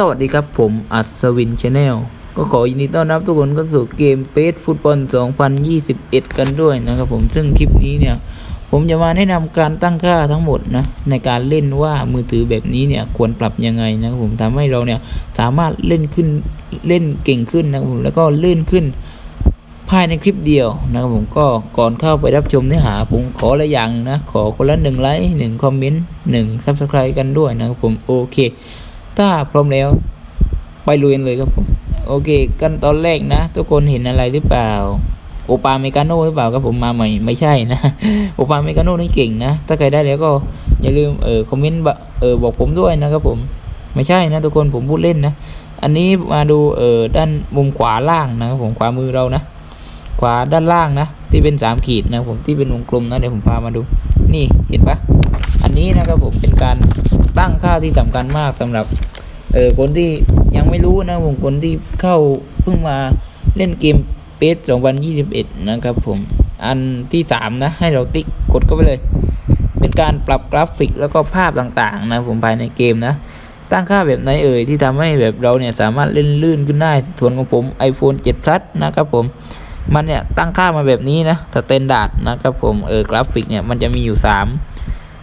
สวัสดีครับผมอัศวินชาแนลก็ขอยินดีต้อนรับทุกคนเข้าสู่เกมเปสฟุตบอล 2021 กันด้วยนะครับผมซึ่งคลิปนี้เนี่ย ผมจะมาแนะนำการตั้งค่าทั้งหมดนะในการเล่นว่ามือถือแบบนี้เนี่ยควรปรับยังไงนะครับผมทำให้เราเนี่ยสามารถเล่นขึ้นเล่นเก่งขึ้นนะครับผมแล้วก็ลื่นขึ้นภายในคลิปเดียวนะครับผมก็ก่อนเข้าไปรับชมเนื้อหา ผมขอละอย่างนะขอคนละหนึ่งไลค์หนึ่งคอมเมนต์หนึ่งซับสไครต์กันด้วยนะครับผมโอเค ถ้าพร้อมแล้ว ไปลุยกันเลยครับผมโอเค กันตอนแรกนะ ทุกคนเห็นอะไรหรือเปล่า โอปาเมกาโน่หรือเปล่าครับผมมาใหม่ไม่ใช่นะ โอปาเมกาโน่นี่เก่งนะ ถ้าใครได้แล้วก็อย่าลืมเออคอมเมนต์บะเออบอกผมด้วยนะครับผมไม่ใช่นะทุกคนผมพูดเล่นนะ อันนี้มาดูเออด้านมุมขวาล่างนะครับผมขวามือเรานะ ขวาด้านล่างนะ ที่เป็นสามขีดนะผมที่เป็นวงกลมนะเดี๋ยวผมพามาดู นี่เห็นปะอันนี้นะครับผมเป็นการ ตั้งค่าที่สำคัญมากสำหรับเออคนที่ยังไม่รู้นะผมคนที่เข้าเพิ่งมาเล่นเกมเปส2021 นะครับผมอันที่สามนะ ให้เราติ๊กกดเข้าไปเลย เป็นการปรับกราฟิกแล้วก็ภาพต่างๆ นะผมภายในเกมนะ ตั้งค่าแบบไหนเอ่ยที่ทำให้แบบเราเนี่ยสามารถเล่นลื่นขึ้นได้ส่วนของผม iPhone 7 Plus นะครับผมมันเนี่ยตั้งค่ามาแบบนี้นะสเตนดาร์ดนะครับผมเออกราฟิกเนี่ยมันจะมีอยู่สาม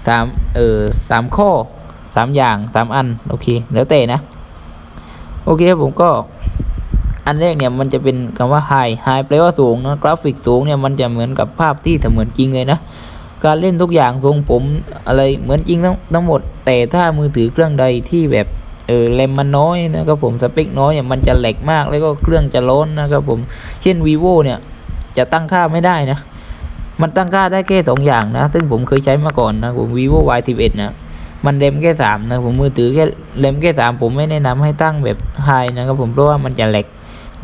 สามเออสามข้อ สามอย่างสามอันโอเคแล้วแต่นะ โอเคครับผมก็อันแรกเนี่ยมันจะเป็นคำว่า high high แปลว่าสูงนะกราฟิกสูงเนี่ยมันจะเหมือนกับภาพที่เสมือนจริงเลยนะ การเล่นทุกอย่างทรงผมอะไรเหมือนจริงทั้งทั้งหมด แต่ถ้ามือถือเครื่องใดที่แบบเออแรมมันน้อยนะครับผมสเปคน้อยเนี่ยมันจะแหลกมากแล้วก็เครื่องจะร้นนะครับผมเช่น vivo เนี่ยจะตั้งค่าไม่ได้นะ มันตั้งค่าได้แค่สองอย่างนะ ซึ่งผมเคยใช้มาก่อนนะผม vivo y 1 1นะ มันเรมแค่สามนะผมมือถือแค่เรมแค่สามผมไม่แนะนำให้ตั้งแบบไฮนะครับผมเพราะว่ามันจะแหลก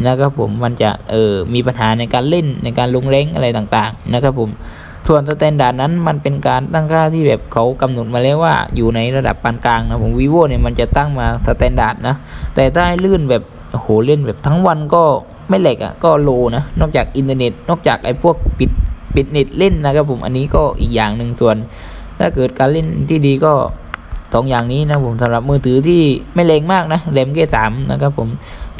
นะครับผมมันจะเออมีปัญหาในการเล่นในการลงแรงอะไรต่างๆนะครับผมส่วนสแตนดาร์ดนั้นมันเป็นการตั้งค่าที่แบบเขากำหนดมาแล้วว่าอยู่ในระดับปานกลางนะผม vivo เนี่ยมันจะตั้งมาสแตนดาร์ดนะแต่ถ้าให้ลื่นแบบโอ้โหเล่นแบบทั้งวันก็ไม่แหลกอะก็โลนะนอกจากอินเทอร์เน็ต นอกจากไอ้พวกปิดปิดเน็ตเล่นนะครับผมอันนี้ก็อีกอย่างหนึ่งส่วน ถ้าเกิดการเล่นที่ดีก็ สองอย่างนี้นะผมสำหรับมือถือที่ไม่แรงมากนะแรมแค่สามนะครับผม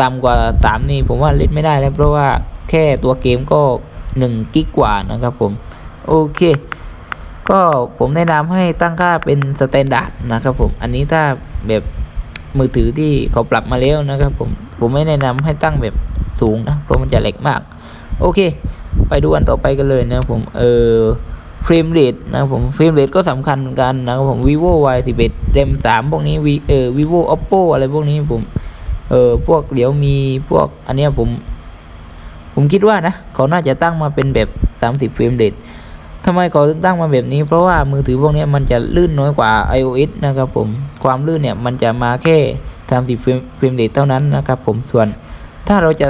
ต่ำกว่าสามนี่ผมว่าเล่นไม่ได้แล้วเพราะว่าแค่ตัวเกมก็หนึ่งกิกกว่านะครับผมโอเคก็ผมแนะนำให้ตั้งค่าเป็นสแตนดาร์ดนะครับผมอันนี้ถ้าแบบมือถือที่เขาปรับมาแล้วนะครับผมผมไม่แนะนำให้ตั้งแบบสูงนะเพราะมันจะแหลกมาก โอเค ไปดูอันต่อไปกันเลยนะผมเออ เฟรมเรทนะครับผมเฟรมเรทก็สำคัญเหมือนกันนะครับผม vivo y 1 1 RAM 3พวกนี้ v เออ vivo oppo อะไรพวกนี้ผม เออพวกเดี๋ยวมีพวกอันเนี้ยผม ผมคิดว่านะ เขาน่าจะตั้งมาเป็นแบบ 30เฟรมเรททำไมเขาถึงตั้งมาแบบนี้ เพราะว่ามือถือพวกนี้มันจะลื่นน้อยกว่า iOS นะครับผม ความลื่นเนี่ยมันจะมาแค่ 30เฟรมเฟรมเรทเท่านั้นนะครับผม ส่วนถ้าเราจะ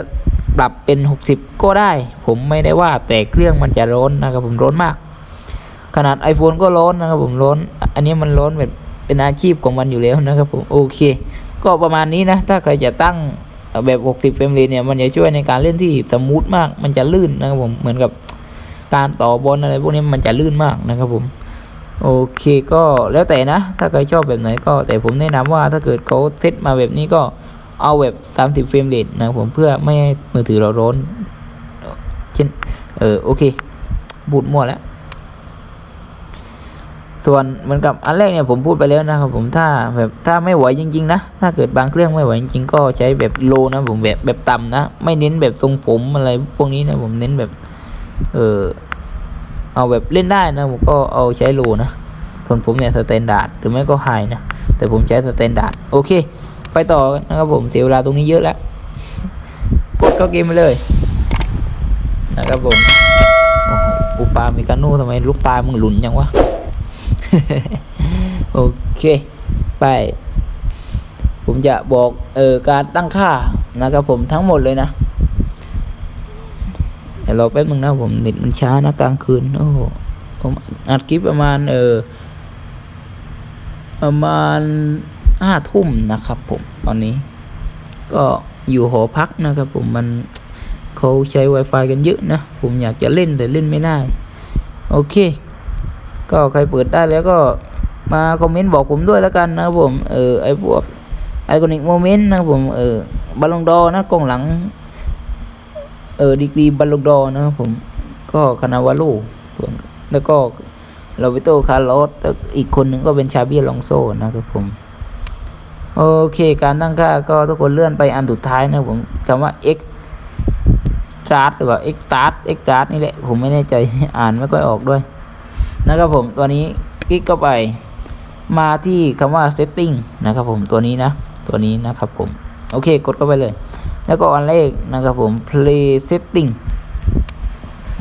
ปรับเป็น 60 ก็ได้ ผมไม่ได้ว่าแต่เครื่องมันจะร้อนนะครับผมร้อนมาก ขนาด iPhone ก็ร้อนนะครับผมร้อน อันนี้มันร้อนแบบเป็นอาชีพของมันอยู่แล้วนะครับผมโอเค ก็ประมาณนี้นะ ถ้าใครจะตั้งแบบ 60เฟรมเรทเนี่ยมันจะช่วยในการเล่นที่สมูทมาก มันจะลื่นนะครับผมเหมือนกับการต่อบอลอะไรพวกนี้มันจะลื่นมากนะครับผมโอเคก็แล้วแต่นะ ถ้าใครชอบแบบไหนก็แต่ผมแนะนำว่าถ้าเกิดเขาเซตมาแบบนี้ก็เอาแบบ 30เฟรมเรทนะครับผมเพื่อไม่ให้มือถือเราร้อนเช่นเออโอเคบูดมั่วแล้ว ส่วนเหมือนกับอันแรกเนี่ยผมพูดไปแล้วนะครับผมถ้าแบบถ้าไม่ไหวจริง ๆ นะ ถ้าเกิดบางเครื่องไม่ไหวจริงๆก็ใช้แบบโลนะผมแบบแบบต่ำนะ ไม่เน้นแบบทรงผมอะไรพวกนี้นะผมเน้นแบบ เออเอาแบบเล่นได้นะผมก็เอาใช้โลนะส่วนผมเนี่ยสแตนดาร์ดหรือไม่ก็ไฮนะ แต่ผมใช้สแตนดาร์ดโอเค ไปต่อกันนะครับผมเสียเวลาตรงนี้เยอะแล้วกดเข้าเกมไปเลยนะครับผมอุปาเมกาโน่ทำไมลูกตามึงหลุนยังวะ โอเค ไป ผมจะบอกเออการตั้งค่านะครับผมทั้งหมดเลยนะแต่รอแป๊บนึงนะผมเน็ตมันช้านะกลางคืนโอ้โหผมอัดคลิปประมาณเออประมาณห้าทุ่มนะครับผมตอนนี้ ก็อยู่หอพักนะครับผมมันเขาใช้ Wi-Fi กันเยอะนะ ผมอยากจะเล่นแต่เล่นไม่ได้ โอเค ก็ใครเปิดได้แล้วก็มาคอมเมนต์บอกผมด้วยแล้วกันนะครับผม เออไอพวกไอคอนิกโมเมนต์นะครับผม เออบอลลงดอนะกองหลัง เออดีกรีบอลลงดอนะครับผม ก็คานาวาโลส่วนแล้วก็โรเบโตคาร์ลอสแล้วอีกคนหนึ่งก็เป็นชาบีลองโซนะครับผม โอเค การตั้งค่าก็ทุกคนเลื่อนไปอันสุดท้ายนะผมคำว่า x ตาร์หรือว่า x ตาร์ x ตาร์นี่แหละ ผมไม่แน่ใจอ่านไม่ค่อยออกด้วย นะครับผมตัวนี้คลิกเข้าไปมาที่คำว่า setting นะครับผมตัวนี้นะตัวนี้นะครับผมโอเคกดเข้าไปเลย แล้วก็อันเลขนะครับผม play setting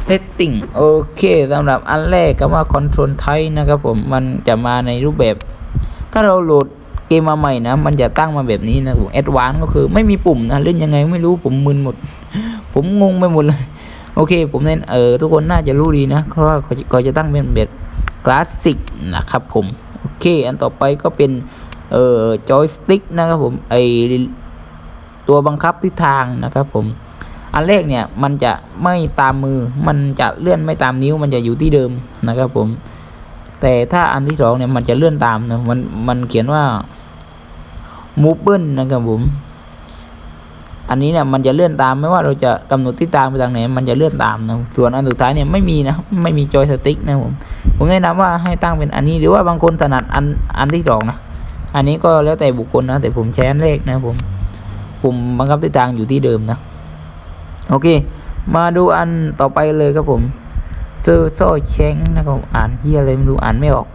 setting โอเคสำหรับอันแรกคำว่า control type นะครับผมมันจะมาในรูปแบบ ถ้าเราโหลดเกมมาใหม่นะ มันจะตั้งมาแบบนี้นะผม advanced ก็คือไม่มีปุ่มนะเล่นยังไงไม่รู้ผมมึนหมด ผมงงไปหมดเลย โอเค ผมเน้นเออทุกคนน่าจะรู้ดีนะเพราะว่าเขาจะตั้งเป็นแบบคลาสสิกนะครับผม โอเค อันต่อไปก็เป็นเอ่อจอยสติ๊กนะครับผมไอตัวบังคับทิศทางนะครับผม อันแรกเนี่ยมันจะไม่ตามมือ มันจะเลื่อนไม่ตามนิ้ว มันจะอยู่ที่เดิมนะครับผม แต่ถ้าอันที่สองเนี่ยมันจะเลื่อนตามนะมันมันเขียนว่า move นะครับผม อันนี้เนี่ยมันจะเลื่อนตามไม่ว่าเราจะกำหนดทิศทางไปทางไหนมันจะเลื่อนตามนะส่วนอันสุดท้ายเนี่ยไม่มีนะไม่มีจอยสติ๊กนะผมผมแนะนำว่าให้ตั้งเป็นอันนี้หรือว่าบางคนถนัดอันอันที่สองนะอันนี้ก็แล้วแต่บุคคลนะแต่ผมใช้นแรกนะผมปุ่มบังคับทิศทางอยู่ที่เดิมนะโอเค มาดูอันต่อไปเลยครับผมเซอร์โซเชงนะครับอ่านเฮียอะไรไม่รู้อ่านไม่ออก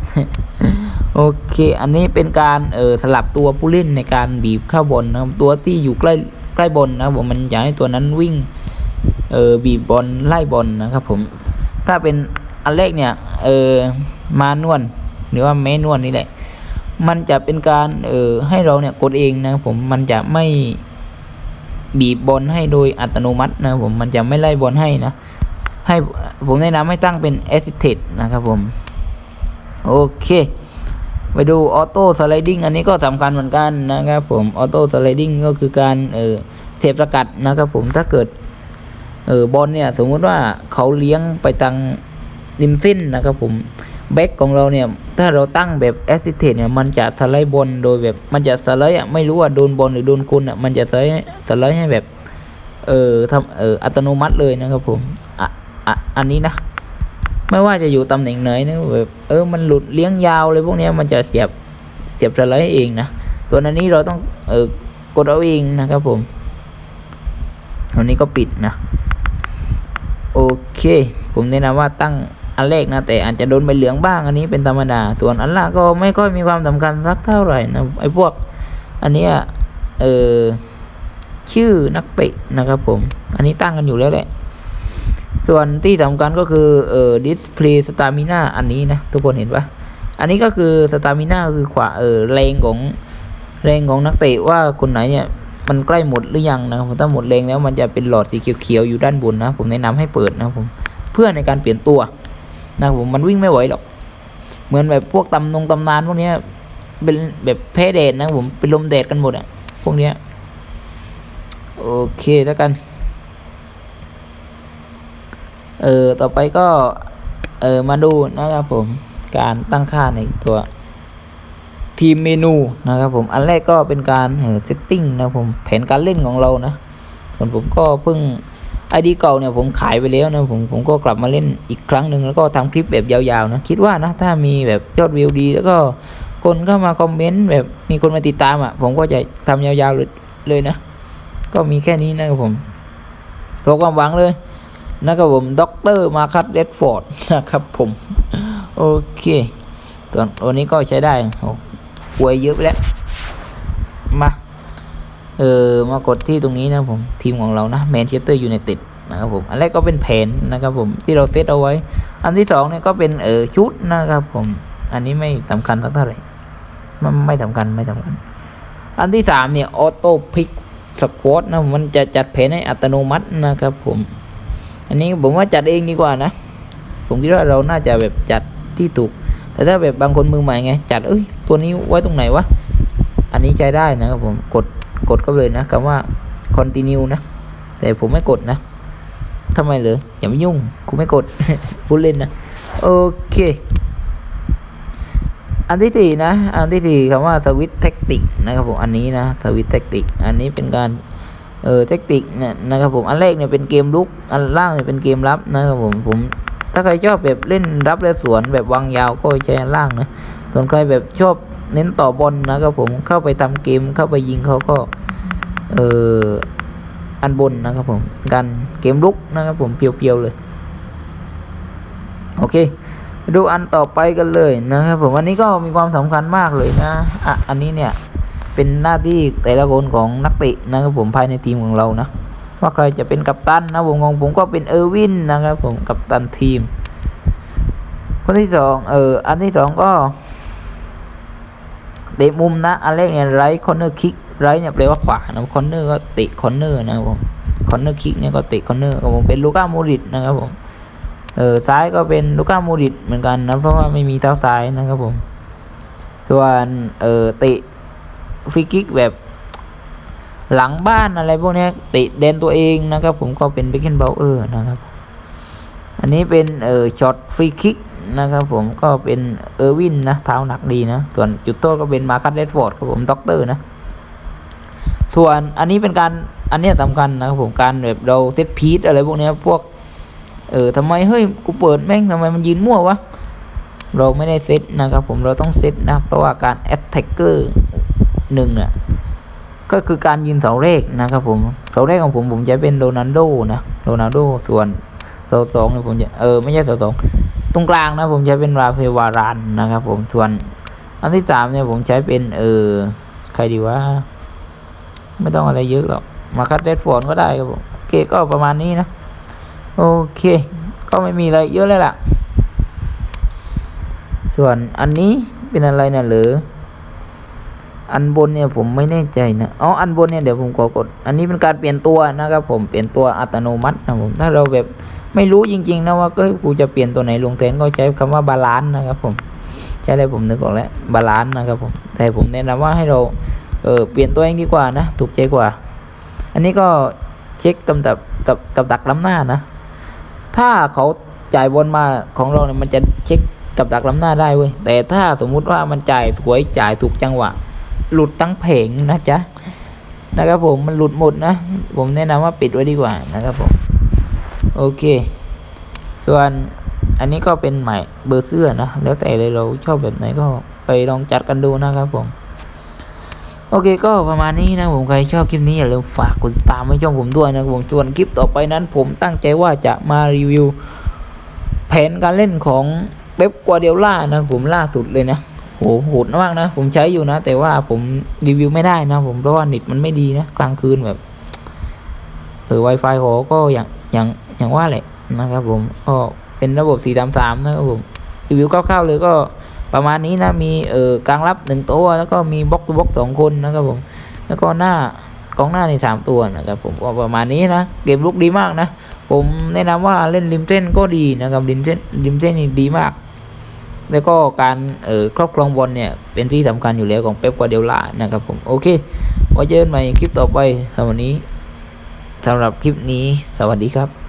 โอเค อันนี้เป็นการเออสลับตัวผู้เล่นในการบีบเข้าบอลนะครับตัวที่อยู่ใกล้ ใกล้บอลนะครับผมมันอยากให้ตัวนั้นวิ่งเออบีบบอลไล่บอลนะครับผมถ้าเป็นอันแรกเนี่ยเออมานวลหรือว่าแม่นวลนี่แหละ มันจะเป็นการเออให้เราเนี่ยกดเองนะครับผมมันจะไม่บีบบอลให้โดยอัตโนมัตินะครับผมมันจะไม่ไล่บอลให้นะให้ผมแนะนำให้ตั้งเป็น assisted นะครับผม โอเค ไปดูออโต้สไลดิ้งอันนี้ก็สำคัญเหมือนกันนะครับผมออโต้สไลดิ้งก็คือการเออเทปประกัดนะครับผมถ้าเกิดเออบอลเนี่ยสมมุติว่าเขาเลี้ยงไปทางริมเส้นนะครับผมแบ็กของเราเนี่ยถ้าเราตั้งแบบแอสซิสเทนเนี่ยมันจะสไลด์บอลโดยแบบมันจะสไลด์อะไม่รู้ว่าโดนบอลหรือโดนคนอะมันจะสไลด์สไลด์ให้แบบเออทำเอออัตโนมัติเลยนะครับผมอะอะอันนี้นะ ไม่ว่าจะอยู่ตำแหน่งไหนนะแบบเออมันหลุดเลี้ยงยาวเลยพวกนี้มันจะเสียบเสียบสไลด์เองนะตัวนั้นนี้เราต้องเออกดเอาเองนะครับผมอันนี้ก็ปิดนะโอเค ผมแนะนำว่าตั้งอันแรกนะแต่อาจจะโดนใบเหลืองบ้างอันนี้เป็นธรรมดา ส่วนอันล่างก็ไม่ค่อยมีความสำคัญสักเท่าไหร่นะไอ้พวก อันนี้เออชื่อนักเตะนะครับผม อันนี้ตั้งกันอยู่แล้วแหละ ส่วนที่สำคัญก็คือเอ่อ display stamina อันนี้นะ ทุกคนเห็นปะอันนี้ก็คือ stamina คือขวาเอ่อแรงของแรงของนักเตะว่าคนไหนเนี่ยมันใกล้หมดหรือยังนะครับถ้าหมดแรงแล้วมันจะเป็นหลอดสีเขียวๆอยู่ด้านบนนะ ผมแนะนำให้เปิดนะผมเพื่อในการเปลี่ยนตัวนะผมมันวิ่งไม่ไหวหรอก เหมือนแบบพวกตำนงตำนานพวกเนี้ยเป็นแบบแพ้แดดนะผมเป็นลมแดดกันหมดอะพวกเนี้ยโอเคแล้วกัน เออต่อไปก็ เออมาดูนะครับผมการตั้งค่าในตัวทีมเมนูนะครับผมอันแรกก็เป็นการเออเซตติ้งนะผมแผนการเล่นของเรานะส่วนผมก็เพิ่งไอดีเก่าเนี่ยผมขายไปแล้วนะผมผมก็กลับมาเล่นอีกครั้งหนึ่งแล้วก็ทำคลิปแบบยาวๆนะคิดว่านะถ้ามีแบบยอดวิวดี แล้วก็คนเข้ามาคอมเมนต์แบบมีคนมาติดตามอะ ผมก็จะทำยาวๆเลยเลยนะ ก็มีแค่นี้นะครับผมขอความหวังเลย นะครับผมด็อกเตอร์มาคัตเรดฟอร์ดนะครับผมโอเคตัววันนี้ก็ใช้ได้โอ้หวยเยอะไปแล้วมาเออมากดที่ตรงนี้นะผมทีมของเรานะแมนเชสเตอร์ยูไนเต็ดนะครับผมอันแรกก็เป็นแผนนะครับผมที่เราเซตเอาไว้ อันที่สองเนี่ยก็เป็นเออชุดนะครับผมอันนี้ไม่สำคัญสักเท่าไหร่มันไม่สำคัญไม่สำคัญ อันที่สามเนี่ยออโต้พิกสควอตนะมันจะจัดแผนให้อัตโนมัตินะครับผม อันนี้ผมว่าจัดเองดีกว่านะ ผมคิดว่าเราน่าจะแบบจัดที่ถูก แต่ถ้าแบบบางคนมือใหม่ไง จัดเอ้ยตัวนี้ไว้ตรงไหนวะ อันนี้ใช้ได้นะครับผมกดกดก็เลยนะคำว่า continue นะ แต่ผมไม่กดนะทำไมเลยอย่ามายุ่งคุณไม่กดพูดเล่นนะโอเค อันที่สี่นะ อันที่สี่คำว่าสวิตเทคติกนะครับผมอันนี้นะสวิตเทคติกอันนี้เป็นการ เออเทคติกเนี่ยนะครับผมอันแรกเนี่ยเป็นเกมลุกอันล่างเนี่ยเป็นเกมรับนะครับผมผม ถ้าใครชอบแบบเล่นรับและสวนแบบวางยาวก็ใช้อันล่างนะส่วนใครแบบชอบเน้นต่อบอลนะครับผมเข้าไปทำเกมเข้าไปยิงเขาก็เอออันบนนะครับผมกันเกมลุกนะครับผมเพียวๆเลยโอเคดูอันต่อไปกันเลยนะครับผมอันนี้ก็มีความสำคัญมากเลยนะอะอันนี้เนี่ย เป็นหน้าที่แต่ละคนของนักเตะนะครับผมภายในทีมของเรานะ ว่าใครจะเป็นกัปตันนะผมของผมก็เป็นเออร์วินนะครับผมกัปตันทีม คนที่สองเอออันที่สองก็เตะมุมนะอันแรกเนี่ยไรคอนเนอร์คิกไรเนี่ยแปลว่าขวานะคอนเนอร์ก็เตะคอนเนอร์นะครับผมคอนเนอร์คิกเนี่ยก็เตะคอนเนอร์ผมเป็นลูก้าโมริตนะครับผมเออซ้ายก็เป็นลูก้าโมริตเหมือนกันนะเพราะว่าไม่มีเท้าซ้ายนะครับผม ส่วนเออเตะ ฟรีคิกแบบหลังบ้านอะไรพวกนี้ยเตะเดนตัวเองนะครับ ผมก็เป็นเบคเคนเบลเออร์นะครับ อันนี้เป็นเอ่อช็อตฟรีคิกนะครับผมก็เป็นเออร์วินนะเท้าหนักดีนะ ส่วนจุดโทษก็เป็นมาคัตเดดฟอร์ดครับผมด็อกเตอร์นะ ส่วนอันนี้เป็นการอันนี้ยสำคัญนะครับผมการแบบเราเซตพีทอะไรพวกนี้พวกเออทำไมเฮ้ยกูเปิดแม่งทำไมมันยืนมั่ววะเราไม่ได้เซตนะครับผมเราต้องเซตนะเพราะว่าการแอตแทกเกอร์ หนึ่งเนี่ยก็คือการยืนเสาเลขนะครับผมเสาเลขของผมผมจะเป็นโรนัลโดนะโรนัลโดส่วนเสาสองเนี่ยผมจะเออไม่ใช่เสาสองตรงกลางนะผมใช้เป็นราเพวารานนะครับ ผมส่วนอันที่สามเนี่ยผมใช้เป็นเออใครดีว่าไม่ต้องอะไรเยอะหรอกมาคัดเดดฟอนก็ได้ครับผมโอเคก็ประมาณนี้นะโอเค ก็ไม่มีอะไรเยอะเลยล่ะ ส่วนอันนี้เป็นอะไรนะหรือ อันบนเนี่ยผมไม่แน่ใจนะอ๋ออันบนเนี่ยเดี๋ยวผมขอกด อันนี้เป็นการเปลี่ยนตัวนะครับ ผมเปลี่ยนตัวอัตโนมัตินะผมถ้าเราแบบไม่รู้จริง ๆ นะว่าก็กูจะเปลี่ยนตัวไหนลงแทนก็ใช้คำว่าบาลานซ์นะครับ ผมใช่เลยผมนึกออกแล้วบาลานซ์นะครับผมแต่ผมแนะนำว่าให้เราเออเปลี่ยนตัวเองดีกว่านะถูกใจกว่า อันนี้ก็เช็คกำดับกับกับดักล้ำหน้านะ ถ้าเขาจ่ายบนมาของเราเนี่ยมันจะเช็คกับดักล้ำหน้าได้เว้ยแต่ถ้าสมมุติว่ามันจ่ายสวยจ่ายถูกจังหวะ หลุดทั้งเพลงนะจ๊ะนะครับผมมันหลุดหมดนะ ผมแนะนำว่าปิดไว้ดีกว่านะครับผมโอเค ส่วนอันนี้ก็เป็นใหม่เบอร์เสื้อนะ แล้วแต่เลยเราชอบแบบไหนก็ไปลองจัดกันดูนะครับผม โอเคก็ประมาณนี้นะผมใครชอบคลิปนี้อย่าลืมฝากกดติดตามให้ช่องผมด้วยนะผมส่วนคลิปต่อไปนั้น ผมตั้งใจว่าจะมารีวิว แผนการเล่นของเป๊ปกัวเดล่านะผมล่าสุดเลยนะ หโหดมากนะ ผมใช้อยู่นะ แต่ว่าผมรีวิวไม่ได้นะผมเพราะว่าเน็ตมันไม่ดีนะ กลางคืนแบบเออ Wi-Fi หอก็อย่างอย่างอย่างว่าแหละนะครับ ผมก็เป็นระบบ4 3 3นะครับผมรีวิวคร่าวๆเลยก็ประมาณนี้นะมีเออกลางรับหนึ่งตัว แล้วก็มีบล็อกตัวบล็อกสองคนนะครับผม แล้วก็หน้ากองหน้าในสามตัวนะครับผมก็ประมาณนี้นะเกมลุกดีมากนะ ผมแนะนำว่าเล่นริมเส้นก็ดีนะครับริมเส้นริมเส้นดีมาก แล้วก็การเอ่อครอบครองบอลเนี่ยเป็นที่สำคัญอยู่แล้วของเป๊ปกัวเดล่านะครับผมโอเคไว้เจอกันใหม่คลิปต่อไปสำหรับวันนี้สำหรับคลิปนี้สวัสดีครับ